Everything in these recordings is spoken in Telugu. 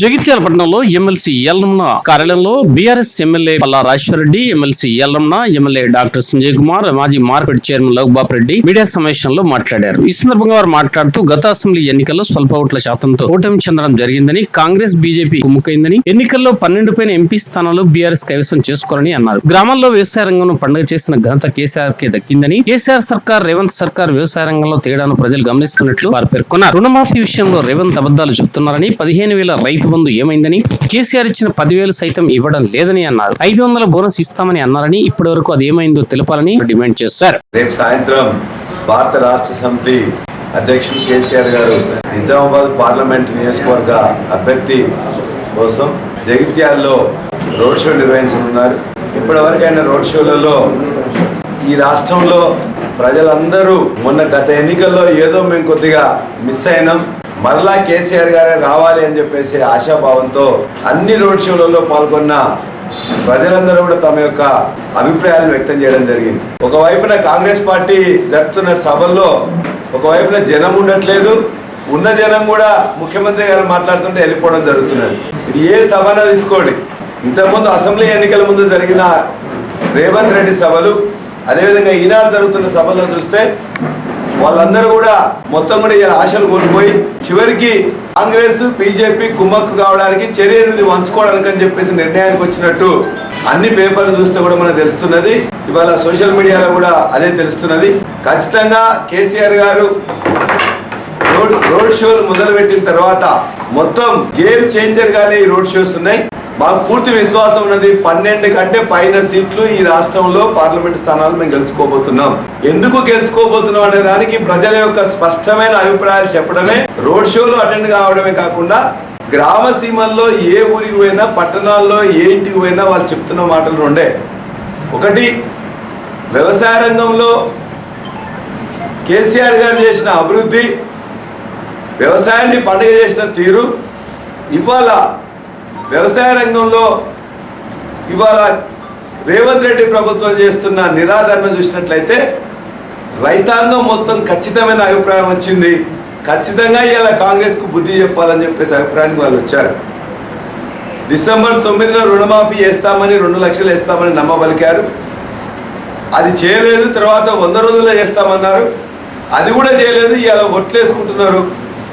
జగిత్యాల పట్టణంలో ఎమ్మెల్సీ ఎల్లమ్మ కార్యాలయంలో BRS MLA Palla Reddy MLC Yellamma MLA doctor Sanjay Kumar మాజీ market chairman Laghubabu Reddy media సమావేశంలో మాట్లాడారు. ఈ సందర్భంగా వారు మాట్లాడుతూ గత అసెంబ్లీ ఎన్నికల్లో స్వల్ప ఓట్ల శాతంతో ఓటమి చెందడం జరిగిందని కాంగ్రెస్ బీజేపీ కుమ్ముకైందని ఎన్నికల్లో పన్నెండు పైన ఎంపీ స్థానాలు బీఆర్ఎస్ కైవసం చేసుకోరని అన్నారు. గ్రామాల్లో వ్యవసాయ రంగంలో పండుగ చేసిన ఘనత కేసీఆర్ కే దక్కిందని కేసీఆర్ సర్కార్ రేవంత్ సర్కార్ వ్యవసాయ రంగంలో తేడాను ప్రజలు గమనిస్తున్నట్లు వారు పేర్కొన్నారు. రుణమాఫీ విషయంలో రేవంత్ అబద్దాలు చెబుతున్నారని పదిహేను వేల రైతు రైతుబంధు ఏమైందని? కేసీఆర్ ఇచ్చిన పదివేలు సైతం ఇవ్వడం లేదని అన్నారు. ఐదు వందల బోనస్ ఇస్తామని అన్నారని ఇప్పటి వరకు అది ఏమైందో తెలపాలని డిమాండ్ చేశారు. రేపు సాయంత్రం భారత రాష్ట్ర సమితి అధ్యక్షుడు కేసీఆర్ గారు నిజామాబాద్ పార్లమెంట్ నియోజకవర్గ అభ్యర్థి కోసం జగిత్యాల్లో రోడ్ షో నిర్వహించనున్నారు. ఇప్పటి వరకు రోడ్ షోలలో ఈ రాష్ట్రంలో ప్రజలందరూ మొన్న గత ఎన్నికల్లో ఏదో మేము కొద్దిగా మిస్ అయినాం. మరలా కేసీఆర్ గారే రావాలి అని చెప్పేసి ఆశాభావంతో అన్ని రోడ్ షోలలో పాల్గొన్న ప్రజలందరూ కూడా తమ యొక్క అభిప్రాయాలను వ్యక్తం చేయడం జరిగింది. ఒకవైపున కాంగ్రెస్ పార్టీ జరుపుతున్న సభల్లో ఒకవైపున జనం ఉండట్లేదు ఉన్న జనం కూడా ముఖ్యమంత్రి గారు మాట్లాడుతుంటే వెళ్ళిపోవడం జరుగుతున్నది. ఇది ఏ సభనా తీసుకోండి. ఇంతకుముందు అసెంబ్లీ ఎన్నికల ముందు జరిగిన రేవంత్ రెడ్డి సభలు అదేవిధంగా ఈనాడు జరుగుతున్న సభల్లో చూస్తే వాళ్ళందరూ కూడా మొత్తం కూడా ఇలా ఆశలు కోల్పోయి చివరికి కాంగ్రెస్ బీజేపీ కుమ్మక్కు కావడానికి చర్యలు వంచుకోవడానికి అని చెప్పేసి నిర్ణయానికి వచ్చినట్టు అన్ని పేపర్లు చూస్తే కూడా మనకు తెలుస్తున్నది. ఇవాళ సోషల్ మీడియాలో కూడా అదే తెలుస్తున్నది. ఖచ్చితంగా కేసీఆర్ గారు రోడ్ రోడ్ షోలు మొదలుపెట్టిన తర్వాత మొత్తం గేమ్ చేంజర్ గానే ఈ రోడ్ షోస్ ఉన్నాయి. మాకు పూర్తి విశ్వాసం ఉన్నది పన్నెండు కంటే పైన సీట్లు ఈ రాష్ట్రంలో పార్లమెంట్ స్థానాలు మేము గెలుచుకోబోతున్నాం. ఎందుకు గెలుచుకోబోతున్నాం అనే దానికి ప్రజల యొక్క స్పష్టమైన అభిప్రాయాలు చెప్పడమే రోడ్ షోలు అటెండ్ కావడమే కాకుండా గ్రామ సీమల్లో ఏ ఊరికి పోయినా పట్టణాల్లో ఏ ఇంటికి పోయినా వాళ్ళు చెప్తున్న మాటలు రెండే. ఒకటి వ్యవసాయ రంగంలో కేసీఆర్ గారు చేసిన అభివృద్ధి వ్యవసాయాన్ని పండుగ చేసిన తీరు ఇవాళ వ్యవసాయ రంగంలో ఇవాళ రేవంత్ రెడ్డి ప్రభుత్వం చేస్తున్న నిరాదరణ చూసినట్లయితే రైతాంగం మొత్తం ఖచ్చితమైన అభిప్రాయం వచ్చింది. ఖచ్చితంగా ఇలా కాంగ్రెస్కు బుద్ధి చెప్పాలని చెప్పేసి అభిప్రాయానికి వాళ్ళు వచ్చారు. డిసెంబర్ తొమ్మిదిన రుణమాఫీ చేస్తామని రెండు లక్షలు వేస్తామని నమ్మబలికారు. అది చేయలేదు తర్వాత వంద రోజుల్లో చేస్తామన్నారు. అది కూడా చేయలేదు ఇలా ఒట్లేసుకుంటున్నారు.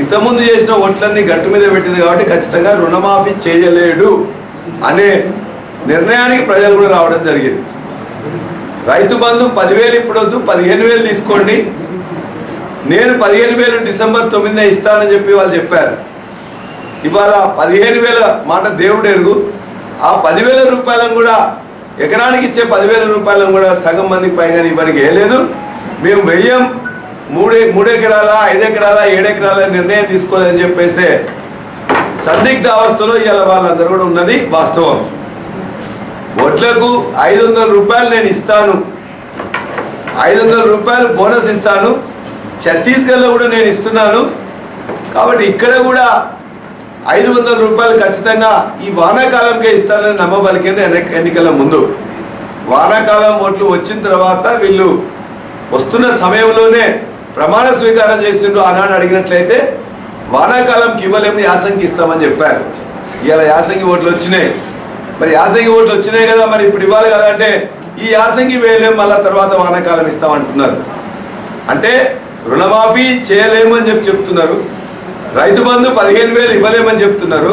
ఇంతకుముందు చేసిన ఓట్లన్నీ గట్టు మీద పెట్టింది కాబట్టి ఖచ్చితంగా రుణమాఫీ చేయలేడు అనే నిర్ణయానికి ప్రజలు కూడా రావడం జరిగింది. రైతు బంధు పదివేలు ఇప్పుడు వద్దు పదిహేను వేలు తీసుకోండి. నేను పదిహేను వేలు డిసెంబర్ తొమ్మిదిన ఇస్తానని చెప్పి వాళ్ళు చెప్పారు. ఇవాళ పదిహేను వేల మాట దేవుడు ఎరుగు. ఆ పదివేల రూపాయలను కూడా ఎకరానికి ఇచ్చే పదివేల రూపాయలను కూడా సగం మందికి పైగా ఇవ్వడానికి వేయలేదు మేము వెయ్యం మూడు మూడెకరాలా ఎకరాల ఐదు నిర్ణయం తీసుకోలేదని చెప్పేసి సందిగ్ధ అవస్థలో ఇవాళ వాళ్ళందరూ కూడా ఉన్నది వాస్తవం. వడ్లకు ఐదు వందల రూపాయలు నేను ఇస్తాను. ఐదు వందల రూపాయలు బోనస్ ఇస్తాను. ఛత్తీస్గఢ్లో కూడా నేను ఇస్తున్నాను. కాబట్టి ఇక్కడ కూడా ఐదు వందల రూపాయలు ఖచ్చితంగా ఈ వానాకాలంకే ఇస్తానని నమ్మబలికింది ఎన్నికల ముందు. వానాకాలం ఓట్లు వచ్చిన తర్వాత వీళ్ళు వస్తున్న సమయంలోనే ప్రమాణ స్వీకారం చేసిండు ఆనాడు అడిగినట్లయితే వానాకాలంకి ఇవ్వలేమని యాసంగి ఇస్తామని చెప్పారు. ఇలా యాసంగి ఓట్లు వచ్చినాయి. మరి యాసంగి ఓట్లు వచ్చినాయి కదా మరి ఇప్పుడు ఇవ్వాలి కదా అంటే ఈ యాసంగి వేయలేము మళ్ళా తర్వాత వానాకాలం ఇస్తామంటున్నారు. అంటే రుణమాఫీ చేయలేము అని చెప్పి చెప్తున్నారు. రైతు బంధు పదిహేను వేలు ఇవ్వలేమని చెప్తున్నారు.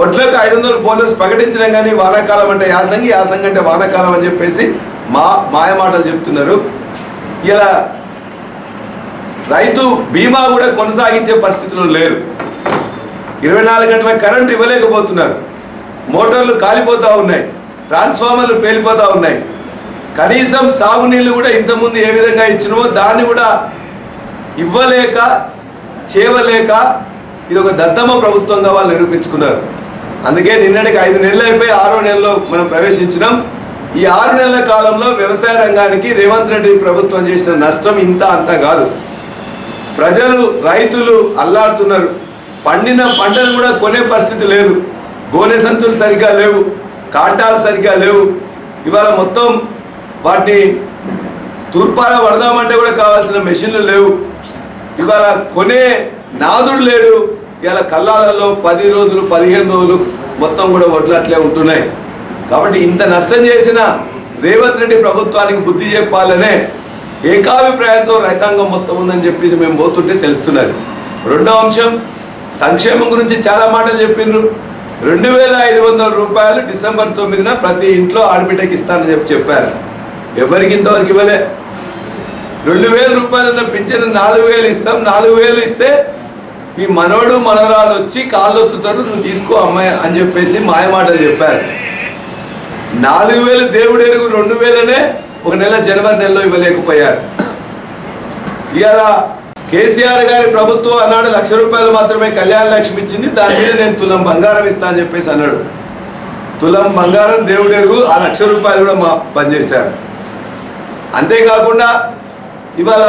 ఒడ్లకు ఐదు వందలు బోనస్ ప్రకటించడం కానీ వానాకాలం అంటే యాసంగి యాసంగి అంటే వానాకాలం అని చెప్పేసి మా మాయమాటలు చెప్తున్నారు. ఇలా రైతు బీమా కూడా కొనసాగించే పరిస్థితులు లేరు. ఇరవై నాలుగు గంటల కరెంట్ ఇవ్వలేకపోతున్నారు. మోటార్లు కాలిపోతూ ఉన్నాయి. ట్రాన్స్ఫార్మర్లు పేలిపోతూ ఉన్నాయి. కనీసం సాగునీళ్ళు కూడా ఇంతకుముందు ఏ విధంగా ఇచ్చినమో దాన్ని కూడా ఇవ్వలేక చేవలేక ఇది ఒక దద్దమ్మ ప్రభుత్వంగా వాళ్ళు నిరూపించుకున్నారు. అందుకే నిన్నటికి ఐదు నెలలు అయిపోయి ఆరో నెలలో మనం ప్రవేశించినాం. ఈ ఆరు నెలల కాలంలో వ్యవసాయ రంగానికి రేవంత్ రెడ్డి ప్రభుత్వం చేసిన నష్టం ఇంత అంత కాదు. ప్రజలు రైతులు అల్లాడుతున్నారు. పండిన పంటలు కూడా కొనే పరిస్థితి లేదు. గోనె సంచులు సరిగ్గా లేవు. కాంటాలు సరిగ్గా లేవు. ఇవాళ మొత్తం వాటిని తూర్పాల పడదామంటే కూడా కావాల్సిన మెషిన్లు లేవు. ఇవాళ కొనే నాదుడు లేడు. ఇవాళ కల్లాలలో పది రోజులు పదిహేను రోజులు మొత్తం కూడా వడ్లు అట్లే ఉంటున్నాయి. కాబట్టి ఇంత నష్టం చేసిన రేవంత్ రెడ్డి ప్రభుత్వానికి బుద్ధి చెప్పాలనే ఏకాభిప్రాయంతో రైతాంగం మొత్తం ఉందని చెప్పేసి మేము పోతుంటే తెలుస్తున్నది. రెండో అంశం సంక్షేమం గురించి చాలా మాటలు చెప్పిండ్రు. రెండు వేల ఐదు వందల రూపాయలు డిసెంబర్ తొమ్మిదిన ప్రతి ఇంట్లో ఆడబిడ్డకి ఇస్తానని చెప్పి చెప్పారు. ఎవరికి ఇంతవరకు ఇవ్వలే. రెండు వేల రూపాయలు ఉన్న పింఛను నాలుగు వేలు ఇస్తాం. నాలుగు వేలు ఇస్తే మీ మనవడు మనవరాలు వచ్చి కాళ్ళు వచ్చుతారు నువ్వు తీసుకో అమ్మాయి అని చెప్పేసి మాయమాటలు చెప్పారు. నాలుగు వేలు దేవుడు ఎరుగు రెండు వేలనే ఒక నెల జనవరి నెలలో ఇవ్వలేకపోయారు. ఇవాళ కేసీఆర్ గారి ప్రభుత్వం అన్నాడు లక్ష రూపాయలు మాత్రమే కళ్యాణ లక్ష్మి ఇచ్చింది. దాని మీద నేను తులం బంగారం ఇస్తా అని చెప్పేసి అన్నాడు. తులం బంగారం దేవుడు ఎరుగు ఆ లక్ష రూపాయలు కూడా మా పనిచేశారు అంతేకాకుండా ఇవాళ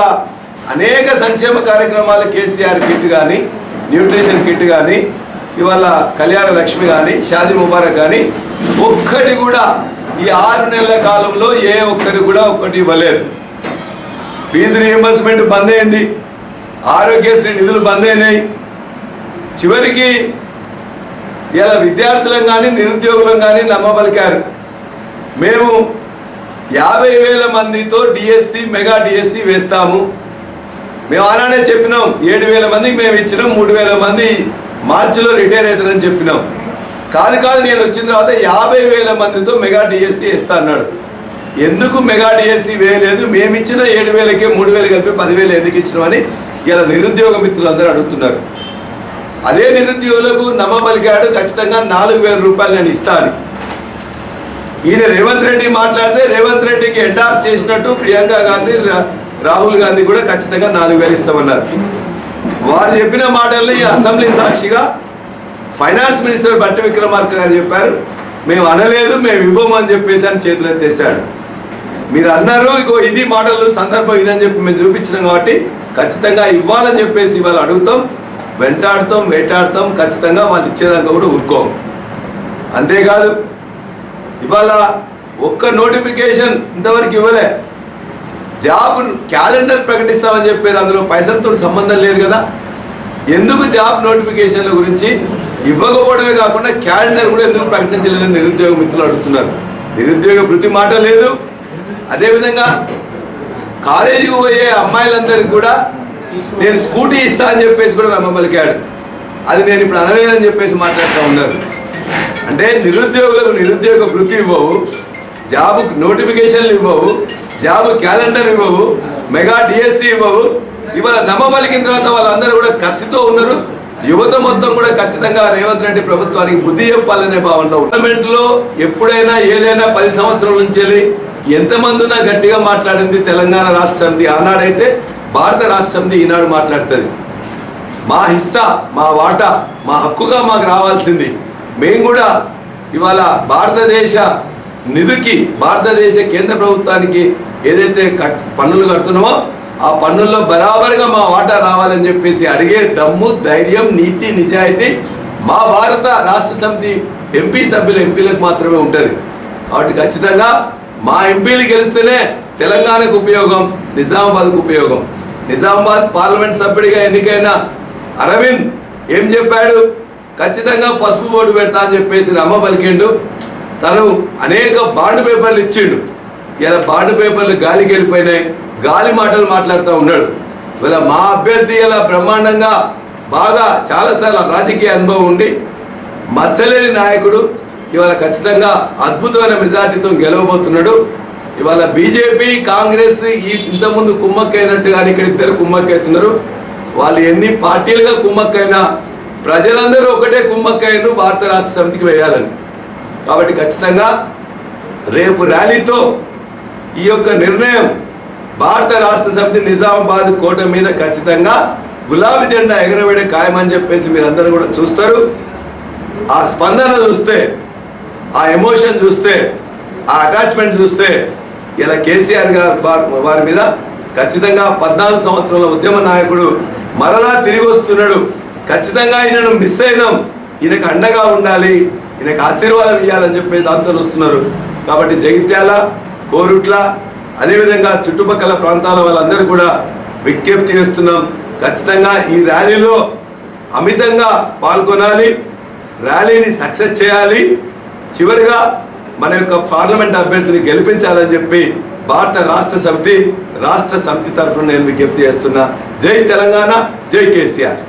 అనేక సంక్షేమ కార్యక్రమాలు కేసీఆర్ కిట్ కానీ న్యూట్రిషన్ కిట్ కానీ ఇవాళ కళ్యాణ లక్ష్మి కానీ షాది ముబారక్ కానీ ఒక్కటి కూడా ఈ ఆరు నెలల కాలంలో ఏ ఒక్కరు కూడా ఒక్కటి ఇవ్వలేదు. ఫీజు రియంబర్స్మెంట్ బంద్ అయింది. ఆరోగ్యశ్రీ నిధులు బంద్ అయినాయి. చివరికి ఇలా విద్యార్థులం కానీ నిరుద్యోగులం కానీ నమ్మబలికారు. మేము యాభై వేల మందితో డిఎస్సి మెగా డిఎస్సి వేస్తాము. మేము అలానే చెప్పినాం ఏడు వేల మందికి మేము ఇచ్చినాం మూడు వేల మంది మార్చిలో రిటైర్ అవుతారని చెప్పినాం. కాదు కాదు నేను వచ్చిన తర్వాత యాభై వేల మందితో మెగా డిఎస్సి ఇస్తా అన్నాడు. ఎందుకు మెగా డిఎస్సి వేయలేదు? మేము ఇచ్చిన ఏడు వేలకే మూడు వేలు కలిపి పదివేలు ఎందుకు ఇచ్చినామని ఇలా నిరుద్యోగ మిత్రులు అందరూ అడుగుతున్నారు. అదే నిరుద్యోగులకు నమ్మబలికాడు ఖచ్చితంగా నాలుగు వేల రూపాయలు నేను ఇస్తాను ఈయన రేవంత్ రెడ్డి మాట్లాడితే రేవంత్ రెడ్డికి ఎండార్స్ చేసినట్టు ప్రియాంక గాంధీ రా- రాహుల్ గాంధీ కూడా ఖచ్చితంగా నాలుగు వేలు ఇస్తామన్నారు. వారు చెప్పిన మాటల్లో ఈ అసెంబ్లీ సాక్షిగా ఫైనాన్స్ మినిస్టర్ బట్టి విక్రమార్క గారు చెప్పారు మేము అనలేదు మేము ఇవ్వము అని చెప్పేసి అని చేతులు ఎత్తేసాడు మీరు అన్నారు ఇగో ఇది మోడల్ సందర్భం ఇదని చెప్పి మేము చూపించినాం కాబట్టి ఖచ్చితంగా ఇవ్వాలని చెప్పేసి ఇవాళ అడుగుతాం వెంటాడుతాం వేటాడతాం ఖచ్చితంగా వాళ్ళు ఇచ్చేదాకా కూడా ఊరుకోం. అంతేకాదు ఇవాళ ఒక్క నోటిఫికేషన్ ఇంతవరకు ఇవ్వలే. జాబ్ క్యాలెండర్ ప్రకటిస్తామని చెప్పారు అందులో పైసలతో సంబంధం లేదు కదా. ఎందుకు జాబ్ నోటిఫికేషన్ల గురించి ఇవ్వకపోవడమే కాకుండా క్యాలెండర్ కూడా ఎందుకు ప్రకటించలేదని నిరుద్యోగ మిత్రులు అడుగుతున్నారు. నిరుద్యోగ వృత్తి మాట లేదు. అదేవిధంగా కాలేజీకి పోయే అమ్మాయిలందరికీ కూడా నేను స్కూటీ ఇస్తా అని చెప్పేసి కూడా నమ్మబలికాడు అది నేను ఇప్పుడు అనలేదని చెప్పేసి మాట్లాడుతూ ఉన్నారు. అంటే నిరుద్యోగులకు నిరుద్యోగ వృత్తి ఇవ్వవు జాబ్ నోటిఫికేషన్లు ఇవ్వవు జాబ్ క్యాలెండర్ ఇవ్వవు మెగా డిఎస్సి ఇవ్వవు. ఇవాళ నమ్మబలికిన తర్వాత వాళ్ళందరూ కూడా కసితో ఉన్నారు. యువత మొత్తం కూడా ఖచ్చితంగా రేవంత్ రెడ్డి ప్రభుత్వానికి బుద్ధి చెప్పాలనే భావనలో పార్లమెంట్లో ఎప్పుడైనా ఏదైనా పది సంవత్సరాల నుంచి వెళ్ళి ఎంతమంది ఉన్నా గట్టిగా మాట్లాడింది తెలంగాణ రాష్ట్ర సమితి. ఆనాడైతే భారత రాష్ట్ర సమితి ఈనాడు మాట్లాడుతుంది. మా హిస్సా మా వాటా మా హక్కుగా మాకు రావాల్సింది. మేము కూడా ఇవాళ భారతదేశ నిధికి భారతదేశ కేంద్ర ప్రభుత్వానికి ఏదైతే కట్ పన్నులు కడుతున్నామో ఆ పన్నుల్లో బరాబరుగా మా వాటా రావాలని చెప్పేసి అడిగే దమ్ము ధైర్యం నీతి నిజాయితీ మా భారత రాష్ట్ర సమితి ఎంపీ సభ్యుల ఎంపీలకు మాత్రమే ఉంటుంది. కాబట్టి ఖచ్చితంగా మా ఎంపీలు గెలిస్తేనే తెలంగాణకు ఉపయోగం నిజామాబాద్కు ఉపయోగం. నిజామాబాద్ పార్లమెంట్ సభ్యుడిగా ఎన్నికైన అరవింద్ ఏం చెప్పాడు? ఖచ్చితంగా పసుపు ఓటు పెడతా అని చెప్పేసి రమ్మ పలికిండు. తను అనేక బాండ్ పేపర్లు ఇచ్చిండు. ఇలా బాండ్ పేపర్లు గాలికి వెళ్ళిపోయినాయి. గాలి మాటలు మాట్లాడుతూ ఉన్నాడు. ఇలా మా అభ్యర్థి ఇలా బ్రహ్మాండంగా బాగా చాలాసార్లు రాజకీయ అనుభవం ఉండి మచ్చలేని నాయకుడు ఇవాళ ఖచ్చితంగా అద్భుతమైన మెజార్టీతో గెలవబోతున్నాడు. ఇవాళ బీజేపీ కాంగ్రెస్ ఈ ఇంతకుముందు కుమ్మక్కైనట్టుగానే ఇక్కడ ఇద్దరు కుమ్మక్కైతున్నారు. వాళ్ళు ఎన్ని పార్టీలుగా కుమ్మక్కైనా ప్రజలందరూ ఒకటే కుమ్మక్కయ్యను భారత రాష్ట్ర సమితికి వేయాలని. కాబట్టి ఖచ్చితంగా రేపు ర్యాలీతో ఈ యొక్క నిర్ణయం భారత రాష్ట్ర సమితి నిజామాబాద్ కోట మీద ఖచ్చితంగా గులాబీ జెండా ఎగరవేయడం ఖాయమని చెప్పేసి మీరందరూ కూడా చూస్తారు. ఆ స్పందన చూస్తే ఆ ఎమోషన్ చూస్తే ఆ అటాచ్మెంట్ చూస్తే ఇలా కేసీఆర్ గారు వారి- వారి మీద ఖచ్చితంగా పద్నాలుగు సంవత్సరాల ఉద్యమ నాయకుడు మరలా తిరిగి వస్తున్నాడు. ఖచ్చితంగా ఈయనను మిస్ అయినాం. ఈయనకు అండగా ఉండాలి. ఈయనకు ఆశీర్వాదం ఇవ్వాలని చెప్పి దాంతో వస్తున్నారు. కాబట్టి జగిత్యాల కోరుట్ల అదేవిధంగా చుట్టుపక్కల ప్రాంతాల వాళ్ళందరూ కూడా విజ్ఞప్తి చేస్తున్నాం. ఖచ్చితంగా ఈ ర్యాలీలో అమితంగా పాల్గొనాలి ర్యాలీని సక్సెస్ చేయాలి. చివరిగా మన యొక్క పార్లమెంట్ అభ్యర్థిని గెలిపించాలని చెప్పి భారత రాష్ట్ర సమితి రాష్ట్ర సమితి తరఫున నేను విజ్ఞప్తి చేస్తున్నా. జై తెలంగాణ జై కేసీఆర్.